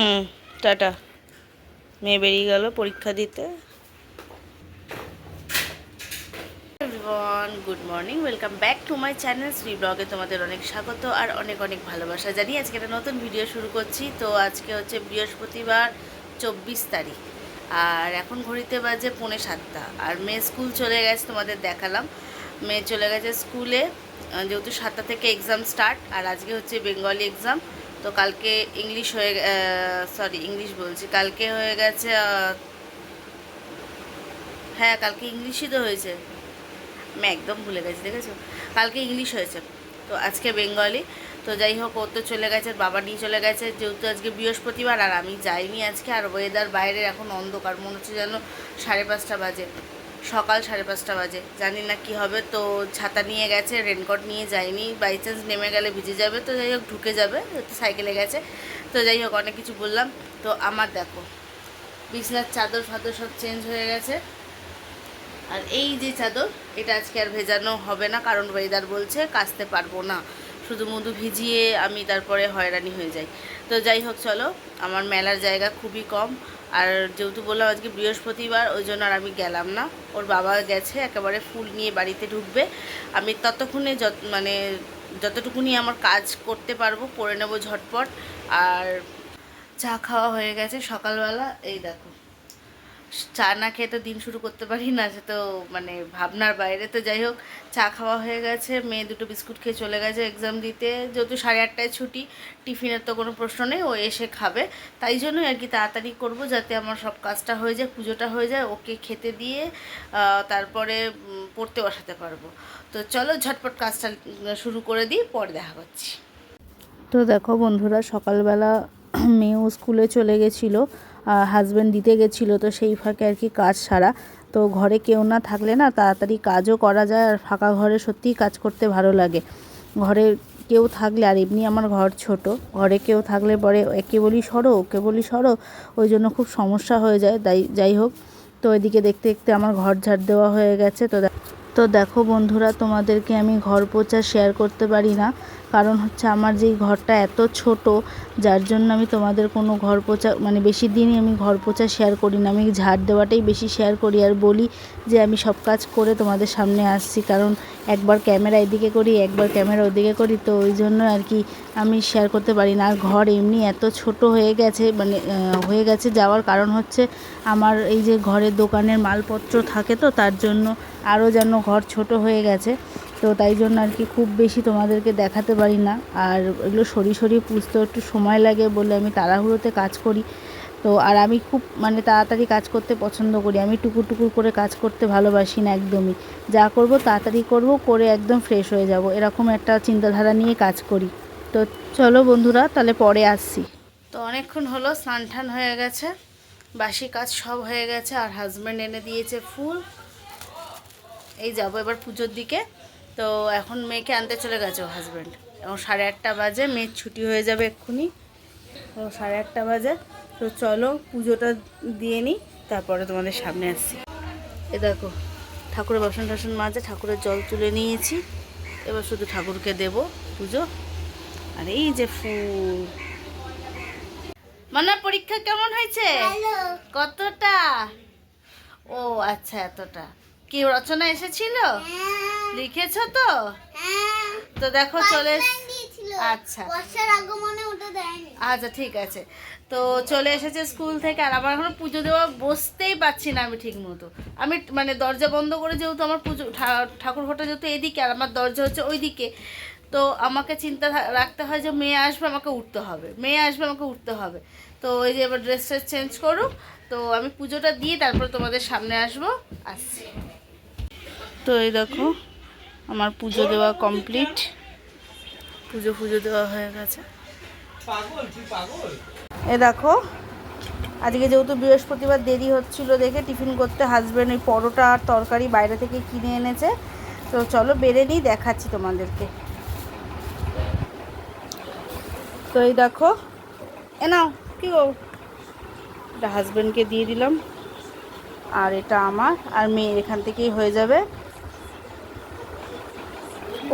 হুম, tata. মেয়ে বেরিয়ে গেল পরীক্ষা দিতে। Good morning welcome back to my channel Shri ব্লগে তোমাদের অনেক স্বাগত আর অনেক অনেক ভালোবাসা জানি আজকে একটা নতুন ভিডিও শুরু করছি। তো আজকে হচ্ছে বৃহস্পতিবার, চব্বিশ তারিখ। আর এখন ঘড়িতে বাজে পৌনে সাতটা। আর মেয়ে স্কুল চলে গেছে, তোমাদের দেখালাম। মেয়ে চলে গেছে স্কুলে, যেহেতু সাতটা থেকে এক্সাম স্টার্ট আর আজকে হচ্ছে বেঙ্গলি এক্সাম তো কালকে ইংলিশ হয়ে সরি ইংলিশ বলছি। কালকে হয়ে গেছে হ্যাঁ কালকে ইংলিশই তো হয়েছে। আমি একদম ভুলে গেছি, দেখেছ? কালকে ইংলিশ হয়েছে। তো আজকে বেঙ্গলি। তো যাই হোক, ও তো চলে গেছে বাবা নিয়ে চলে গেছে। যেহেতু আজকে বৃহস্পতিবার, আর আমি যাইনি আজকে, আর ওয়েদার বাইরে এখন অন্ধকার। মনে হচ্ছে যেন সাড়ে পাঁচটা বাজে। সকাল সাড়ে পাঁচটা বাজে। জানি না কি হবে, তো ছাতা নিয়ে গেছে রেনকোট নিয়ে যায়নি বাই চান্স নেমে গেলে ভিজে যাবে, তো যাই হোক ঢুকে যাবে তো সাইকেলে গেছে। তো যাই হোক, অনেক কিছু বললাম। তো আমার দেখো, বিছনার চাদর ফাদর সব চেঞ্জ হয়ে গেছে। আর এই যে চাদর, এটা আজকে আর ভেজানো হবে না, কারণ ওয়েদার বলছে কাচতে পারব না। শুধু মধু ভিজিয়ে আমি তারপরে হয়রানি হয়ে যাই। তো যাই হোক, চলো, আমার মেলার জায়গা খুবই কম। আর যেহেতু বললাম আজকে বৃহস্পতিবার, ওই জন্য আর আমি গেলাম না। ওর বাবা গেছে, একেবারে ফুল নিয়ে বাড়িতে ঢুকবে। আমি ততক্ষণে যত মানে যতটুকুনি আমার কাজ করতে পারব, করে নেব ঝটপট। আর চা খাওয়া হয়ে গেছে সকালবেলা। এই দেখো। চা না খেয়ে তো দিন শুরু করতে পারি না, সে তো মানে ভাবনার বাইরে। তো যাই হোক, চা খাওয়া হয়ে গেছে, মেয়ে দুটো বিস্কুট খেয়ে চলে গেছে এক্সাম দিতে। যেহেতু সাড়ে আটটায় ছুটি, টিফিনের তো কোনো প্রশ্ন নেই, ও এসে খাবে। তাই জন্যই আর কি তাড়াতাড়ি করব যাতে আমার সব কাজটা হয়ে যায়, পুজোটা হয়ে যায়, ওকে খেতে দিয়ে তারপরে পড়তে বসাতে পারব। তো চলো ঝটপট কাজটা শুরু করে দিই, পরে দেখা করছি। তো দেখো বন্ধুরা, সকালবেলা মেয়েও স্কুলে চলে গেছিল। হাজব্যান্ড দিতে গেছিল, তো সেই ফাঁকে আর কি কাজ সারা। তো ঘরে কেউ না থাকলে না তাড়াতাড়ি কাজও করা যায়, আর ফাঁকা ঘরে সত্যিই কাজ করতে ভালো লাগে। ঘরে কেউ থাকলে, আর এমনি আমার ঘর ছোট, ঘরে কেউ থাকলে পরে একে বলি সরো, ওকে বলি সরো, ওই জন্য খুব সমস্যা হয়ে যায়। তাই, যাই হোক, তো এদিকে দেখতে দেখতে আমার ঘর ঝাড় দেওয়া হয়ে গেছে। তো তো দেখো বন্ধুরা, তোমাদেরকে আমি ঘর পোছা শেয়ার করতে পারি না। কারণ হচ্ছে আমার যেই ঘরটা এত ছোট, যার জন্য আমি তোমাদের কোনো ঘর পোছা মানে বেশি দিনই আমি ঘর পোছা শেয়ার করি না। আমি ঝাড় দেওয়াটাই বেশি শেয়ার করি আর বলি যে আমি সব কাজ করে তোমাদের সামনে আসছি। কারণ একবার ক্যামেরা এদিকে করি, একবার ক্যামেরা ওদিকে করি, তো ওই জন্য আর কি আমি শেয়ার করতে পারি না। আর ঘর এমনি এত ছোট হয়ে গেছে মানে হয়ে গেছে যাওয়ার কারণ হচ্ছে আমার এই যে ঘরের দোকানের মালপত্র থাকে তো, তার জন্য আরও যেন ঘর ছোট হয়ে গেছে। তো তাই জন্য আর কি খুব বেশি তোমাদেরকে দেখাতে পারি না। আর এগুলো সরি সরি পুষতেও একটু সময় লাগে বলে আমি তাড়াহুড়োতে কাজ করি। তো আর আমি খুব মানে তাড়াতাড়ি কাজ করতে পছন্দ করি। আমি টুকুর টুকুর করে কাজ করতে ভালোবাসি না একদমই। যা করব তাড়াতাড়ি করব, করে একদম ফ্রেশ হয়ে যাব। এরকম একটা চিন্তাধারা নিয়ে কাজ করি। তো চলো বন্ধুরা, তাহলে পরে আসছি। তো অনেকক্ষণ হলো, স্নান টান হয়ে গেছে। বাসি কাজ সব হয়ে গেছে, আর হাজব্যান্ড এনে দিয়েছে ফুল। এই যাব এবার পুজোর দিকে। তো এখন মেয়েকে আনতে চলে গেছে হাজব্যান্ড এবং সাড়ে আটটা বাজে মেয়ের ছুটি হয়ে যাবে এক্ষুনি। তো সাড়ে আটটা বাজে। তো চলো পুজোটা দিয়ে নিই তারপরে তোমাদের সামনে আসছি। এ দেখো ঠাকুরের বাসন টাসন মাঝে ঠাকুরের জল তুলে নিয়েছি। এবার শুধু ঠাকুরকে দেব পুজো। আর এই যে ফুল। মানার পরীক্ষা কেমন হয়েছে? কতটা? ও আচ্ছা এতটা। কি রচনা এসেছিল? লিখেছো তো? তো দেখো চলে আচ্ছা। আচ্ছা ঠিক আছে। তো চলে এসেছে স্কুল থেকে আর আমার এখনও পুজো দেওয়া বসতেই পারছি না আমি ঠিক মতো। আমি মানে দরজা বন্ধ করে যেহেতু আমার পুজো ঠাকুর ঘরটা যেহেতু এদিকে আর আমার দরজা হচ্ছে ওইদিকে তো আমাকে চিন্তা রাখতে হয় যে মেয়ে আসবে আমাকে উঠতে হবে। মেয়ে আসবে আমাকে উঠতে হবে। তো ওই যে এবার ড্রেস চেঞ্জ করুক। তো আমি পুজোটা দিয়ে তারপর তোমাদের সামনে আসব। আসছি। তো এই দেখো, আমার পুজো দেওয়া কমপ্লিট পুজো পুজো দেওয়া হয়ে গেছে। এ দেখো, আজকে যেহেতু বৃহস্পতিবার দেরি হচ্ছিল দেখে টিফিন করতে হাজব্যান্ড ওই পরোটা আর তরকারি বাইরে থেকে কিনে এনেছে। তো চলো বেড়ে নিই, দেখাচ্ছি তোমাদেরকে। তো এই দেখো, এ নাও, কি গো? এটা হাজব্যান্ডকে দিয়ে দিলাম। আর এটা আমার, আর মেয়ের এখান থেকেই হয়ে যাবে।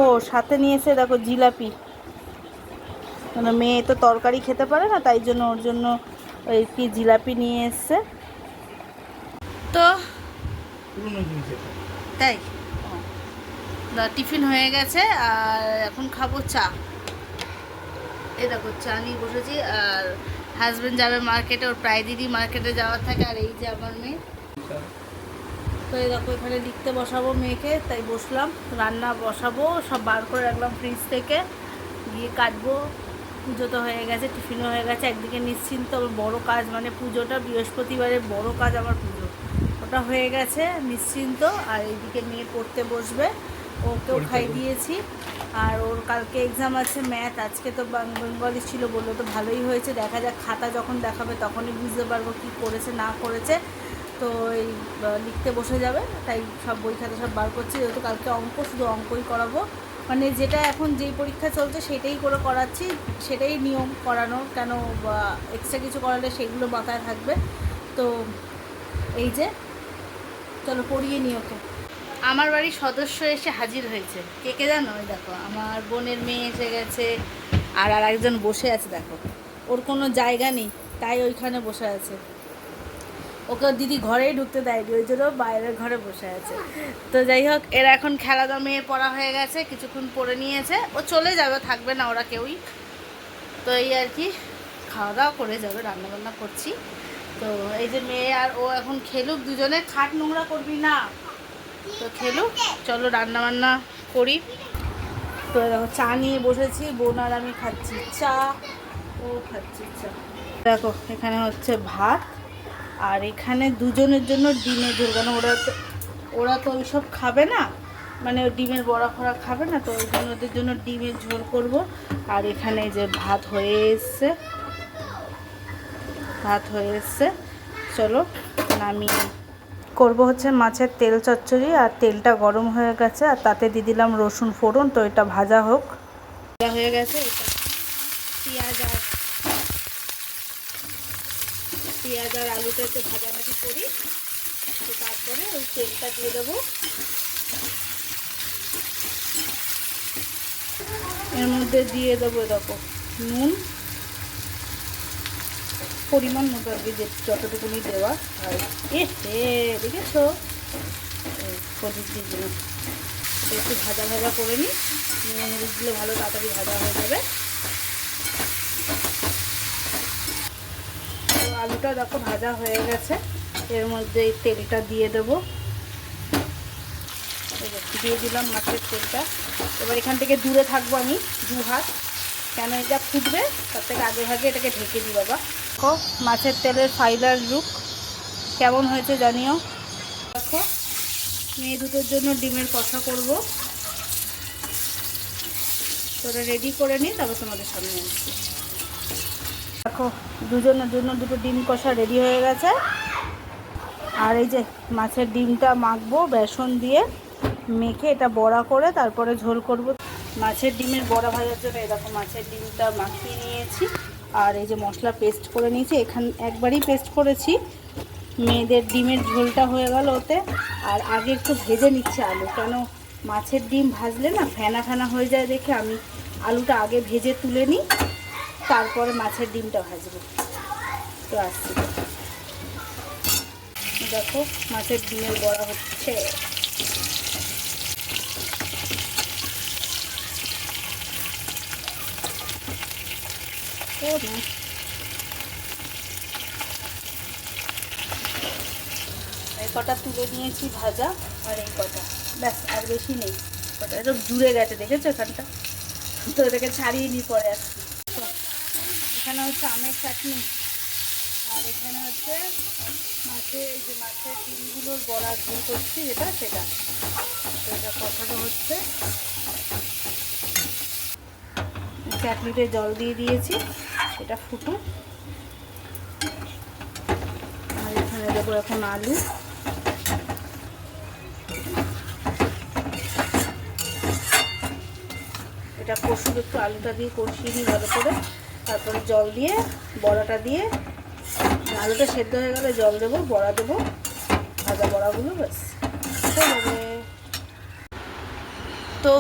ও, সাথে নিয়েছে দেখো জিলাপি। মানে মেয়ে তো তরকারি খেতে পারে না, তাই জন্য ওর জন্য ওই কি জিলাপি নিয়ে এসছে। তো তাই। টিফিন হয়ে গেছে, আর এখন খাব চা। এই দেখো, চা নিয়ে বসেছি, আর হাজবেন্ড যাবে মার্কেটে ওর প্রায় দিদি মার্কেটে যাওয়ার থাকে, আর এই যে আমার মেয়ে। তো এই দেখো এখানে লিখতে বসাবো মেয়েকে তাই বসলাম। রান্না বসাবো সব বার করে রাখলাম ফ্রিজ থেকে। গিয়ে কাটবো। পুজো তো হয়ে গেছে টিফিনও হয়ে গেছে একদিকে নিশ্চিন্ত। আমার বড় কাজ মানে পুজোটা বৃহস্পতিবারের বড় কাজ আমার পুজো। ওটা হয়ে গেছে নিশ্চিন্ত। আর এইদিকে মেয়ে পড়তে বসবে। ওকেও খাই দিয়েছি। আর ওর কালকে এক্সাম আছে ম্যাথ আজকে তো বেঙ্গলি ছিল বলল তো ভালোই হয়েছে। দেখা যাক খাতা যখন দেখাবে তখনই বুঝতে পারব কি করেছে না করেছে। তো এই লিখতে বসে যাবে, তাই সব বই খাতা সব বার করছি। যেহেতু কালকে অঙ্ক, শুধু অঙ্কই করাবো। মানে যেটা এখন যেই পরীক্ষা চলছে, সেটাই করে করাচ্ছি। সেটাই নিয়ম করানো, কেন এক্সট্রা কিছু করালে সেগুলো মাথায় থাকবে। তো এই যে, চলো পড়িয়ে নি ওকে। আমার বাড়ির সদস্য এসে হাজির হয়েছে। কে কে জানো? ওই দেখো, আমার বোনের মেয়ে এসে গেছে, আর আর একজন বসে আছে, দেখো। ওর কোনো জায়গা নেই, তাই ওইখানে বসে আছে। ওকে দিদি ঘরেই ঢুকতে দেয়নি, ওই জন্য বাইরের ঘরে বসে আছে। তো যাই হোক, এরা এখন খেলা দাও মেয়ে পড়া হয়ে গেছে, কিছুক্ষণ পরে নিয়েছে। ও চলে যাবে থাকবে না, ওরা কেউই। তো এই আর কি খাওয়া দাওয়া করে যাবে, রান্নাবান্না করছি। তো এই যে মেয়ে আর ও এখন খেলুক, দুজনে খাট নোংরা করবি না। তো খেলুক, চলো রান্না বান্না করি। তো দেখো চা নিয়ে বসেছি, বোন আর আমি খাচ্ছি চা, ও খাচ্ছি চা। দেখো, এখানে হচ্ছে ভাত। আর এখানে দুজনের জন্য ডিমের ঝোল কেন ওরা তো ওরা তো ওইসব খাবে না। মানে ডিমের বড়া ফড়া খাবে না, তো ওই জন্য ওদের জন্য ডিমের ঝোল করব। আর এখানে যে ভাত হয়ে এসছে, ভাত হয়ে এসছে। চলো, নামিয়ে করব হচ্ছে মাছের তেল চচ্চড়ি, আর তেলটা গরম হয়ে গেছে, আর তাতে দিয়ে দিলাম রসুন ফোড়ন, তো এটা ভাজা হোক। ভাজা হয়ে গেছে, এটা পেঁয়াজ আর পেঁয়াজ আর আলুটা একটু ভাজাভাজি করি। তারপরে ওই তেলটা দিয়ে দেবো। এর মধ্যে দিয়ে দেবো দেখো নুন। পরিমাণ মতো আর কি, যে যতটুকুনি দেওয়া আর এ হে দেখেছ হলুদ দিয়ে একটু ভাজা ভাজা করে নিই নুন দিলে ভালো তাড়াতাড়ি ভাজা হয়ে যাবে। আলুটা দেখো ভাজা হয়ে গেছে। এর মধ্যে এই তেলটা দিয়ে দেবো। দিয়ে দিলাম মাছের তেলটা। এবার এখান থেকে দূরে থাকব আমি দু হাত কেন এটা ফুটবে? তার থেকে আগে ভাগে এটাকে ঢেকে দিই বাবা। দেখো, মাছের তেলের ফাইলার লুক কেমন হয়েছে জানিও? দেখো, মেয়ে দুটোর জন্য ডিমের কষা করব। তো ওটা রেডি করে নিই, তারপর তোমাদের সামনে আসছি। দেখো দুজনের জন্য দুটো ডিম কষা রেডি হয়ে গেছে। আর এই যে মাছের ডিমটা মাখবো বেসন দিয়ে, মেখে এটা বড়া করে তারপরে ঝোল করব। মাছের ডিমের বড়া ভাজার জন্য এরকম মাছের ডিমটা মাখিয়ে নিয়েছি। আর এই যে মশলা পেস্ট করে নিয়েছি, এখান একবারই পেস্ট করেছি। মেয়েদের ডিমের ঝোলটা হয়ে গেল ওতে। আর আগে একটু ভেজে নিচ্ছে আলু, কেন মাছের ডিম ভাজলে না ফেনা ফেনা হয়ে যায় দেখে। আমি আলুটা আগে ভেজে তুলে নিই। তারপরে মাছের ডিমটা ভাজবো। তো আসছি। দেখো, মাছের ডিমের বড়া হচ্ছে। এই কটা তুলে নিয়েছি ভাজা, আর এই কটা। ব্যাস, আর বেশি নেই। কটা এটা দূরে গেছে, দেখেছ এখানটা? তো এটাকে ছাড়িয়ে নিই পরে আসছি। এখানে হচ্ছে আমের চাটনি। আর এখানে হচ্ছে মাছের যে মাছের ডিমগুলোর বড়া ঝোল করছি যেটা সেটা। তো এটা কষানো হচ্ছে লিটার জল দিয়ে দিয়েছি, এটা ফুটুক। আর এখানে দেবো এখন আলু। এটা কষুক, একটু আলুটা দিয়ে কষিয়ে নিই ভালো করে। তারপরে জল দিয়ে, বড়াটা দিয়ে, আলুটা সেদ্ধ হয়ে গেলে জল দেবো, বড়া দেবো, ভাজা বড়াগুলো ব্যাস। তো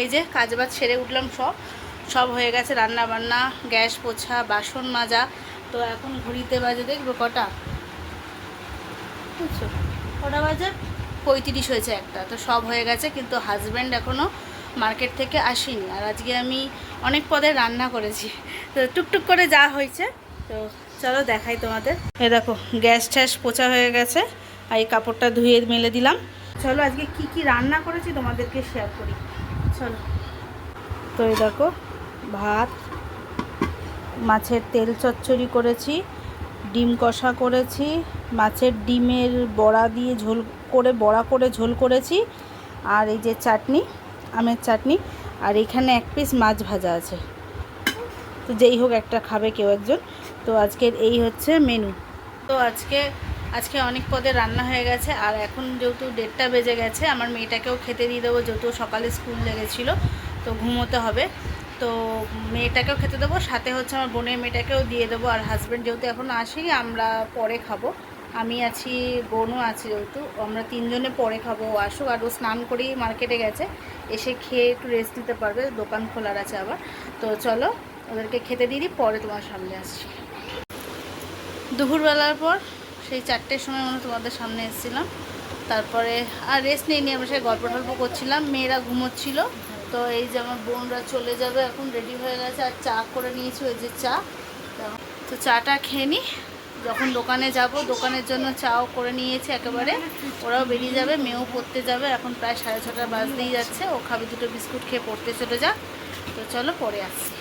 এই যে কাজ বাজ সেরে উঠলাম সব। সব হয়ে গেছে রান্না বান্না, গ্যাস পোছা, বাসন মাজা। তো এখন ঘড়িতে বাজে দেখব কটা? কটা বাজে? পঁয়ত্রিশ হয়েছে একটা। তো সব হয়ে গেছে, কিন্তু হাজব্যান্ড এখনও মার্কেট থেকে আসেনি। আর আজকে আমি অনেক পদে রান্না করেছি। তো টুকটুক করে যা হয়েছে, তো চলো দেখাই তোমাদের। এ দেখো, গ্যাস ট্যাস পোচা হয়ে গেছে, আর এই কাপড়টা ধুয়ে মেলে দিলাম। চলো আজকে কি কি রান্না করেছি তোমাদেরকে শেয়ার করি। চলো। তো এই দেখো, ভাত, মাছের তেল চচ্চড়ি করেছি, ডিম কষা করেছি, মাছের ডিমের বড়া দিয়ে ঝোল করে, বড়া করে ঝোল করেছি, আর এই যে চাটনি, আমের চাটনি। আর এখানে এক পিস মাছ ভাজা আছে। তো যেই হোক একটা খাবে কেউ একজন। তো আজকের এই হচ্ছে মেনু তো আজকে আজকে অনেক পদে রান্না হয়ে গেছে। আর এখন যেহেতু দেড়টা বেজে গেছে, আমার মেয়েটাকেও খেতে দিয়ে দেবো। যেহেতু সকালে স্কুল লেগেছিলো, তো ঘুমোতে হবে। তো মেয়েটাকেও খেতে দেবো, সাথে হচ্ছে আমার বোনের মেয়েটাকেও দিয়ে দেবো। আর হাজব্যান্ড যেহেতু এখন আসেনি, আমরা পরে খাব। আমি আছি, বোনও আছে যেহেতু, আমরা তিনজনে পরে খাব আসুক, আর ও স্নান করেই মার্কেটে গেছে, এসে খেয়ে একটু রেস্ট নিতে পারবে, দোকান খোলার আছে আবার। তো চলো, ওদেরকে খেতে দিই, পরে তোমার সামনে আসছি। দুপুরবেলার পর সেই চারটের সময় আমরা তোমাদের সামনে এসেছিলাম। তারপরে, আর রেস্ট নিয়ে আমরা সেই গল্প টল্প করছিলাম, মেয়েরা ঘুমোচ্ছিল। তো এই যে আমার বোনরা চলে যাবে, এখন রেডি হয়ে গেছে, আর চা করে নিয়েছি, ওই যে চা। তো চাটা খেয়ে নিই যখন দোকানে যাব দোকানের জন্য চাও করে নিয়েছে একেবারে। ওরাও বেরিয়ে যাবে মেয়েও পড়তে যাবে। এখন প্রায় সাড়ে ছটা বাজতেই যাচ্ছে। ও খাবে দুটো বিস্কুট খেয়ে পড়তে চলে যাক। তো চলো পরে আসছি।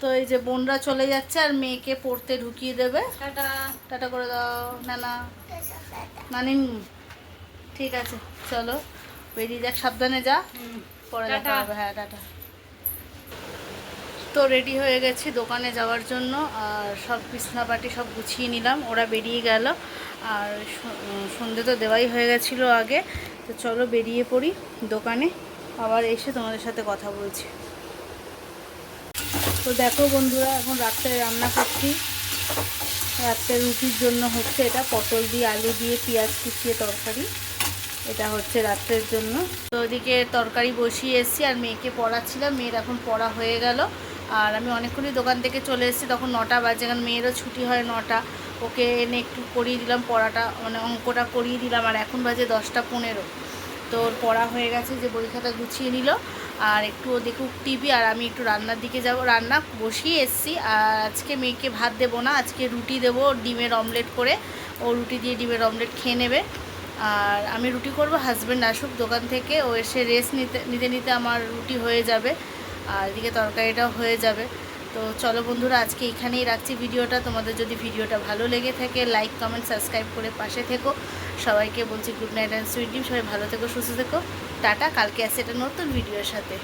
তো এই যে বোনরা চলে যাচ্ছে আর মেয়েকে পড়তে ঢুকিয়ে দেবে। টাটা। টাটা করে দাও না না নানি ঠিক আছে চলো। বেরিয়ে যাক সাবধানে যা। পরে দেখা হবে। হ্যাঁ টাটা। তো রেডি হয়ে গেছি দোকানে যাওয়ার জন্য। আর সব বিছনাপাটি সব গুছিয়ে নিলাম, ওরা বেরিয়ে গেল। আর সন্ধে তো দেওয়াই হয়ে গেছিল আগে। তো চলো বেরিয়ে পড়ি দোকানে, আবার এসে তোমাদের সাথে কথা বলছি। তো দেখো বন্ধুরা, এখন রাত্রে রান্না করছি। রাত্রে রুটির জন্য হচ্ছে এটা পটল দিয়ে আলু দিয়ে পেঁয়াজ কুচিয়ে তরকারি। এটা হচ্ছে রাত্রের জন্য। তো ওদিকে তরকারি বসিয়ে এসেছি, আর মেয়েকে পড়াচ্ছিলাম, মেয়ের এখন পড়া হয়ে গেল। আর আমি অনেকক্ষণই দোকান থেকে চলে এসেছি, তখন নটা বাজে, কারণ মেয়েরও ছুটি হয় নটা। ওকে এনে একটু করিয়ে দিলাম, পড়াটা মানে অঙ্কটা করিয়ে দিলাম, আর এখন বাজে দশটা পনেরো। তো ওর পড়া হয়ে গেছে, যে বই খাতা গুছিয়ে নিল, আর একটু ও দেখুক টিভি, আর আমি একটু রান্নার দিকে যাব। রান্না বসিয়ে এসেছি, আর আজকে মেয়েকে ভাত দেবো না, আজকে রুটি দেবো ডিমের অমলেট করে। ও রুটি দিয়ে ডিমের অমলেট খেয়ে নেবে। আর আমি রুটি করব হাজব্যান্ড আসুক দোকান থেকে, ও এসে রেস্ট নিতে নিতে নিতে আমার রুটি হয়ে যাবে। আর এদিকে তরকারিটাও হয়ে যাবে। তো চলো বন্ধুরা, আজকে এখানেই রাখছি ভিডিওটা। তোমাদের যদি ভিডিওটা ভালো লেগে থাকে লাইক কমেন্ট সাবস্ক্রাইব করে পাশে থেকো। সবাইকে বলছি গুড নাইট অ্যান্ড সুইট ডিম সবাই ভালো থেকো, সুস্থ থেকো। টাটা, কালকে আসছে একটা নতুন ভিডিওর সাথে।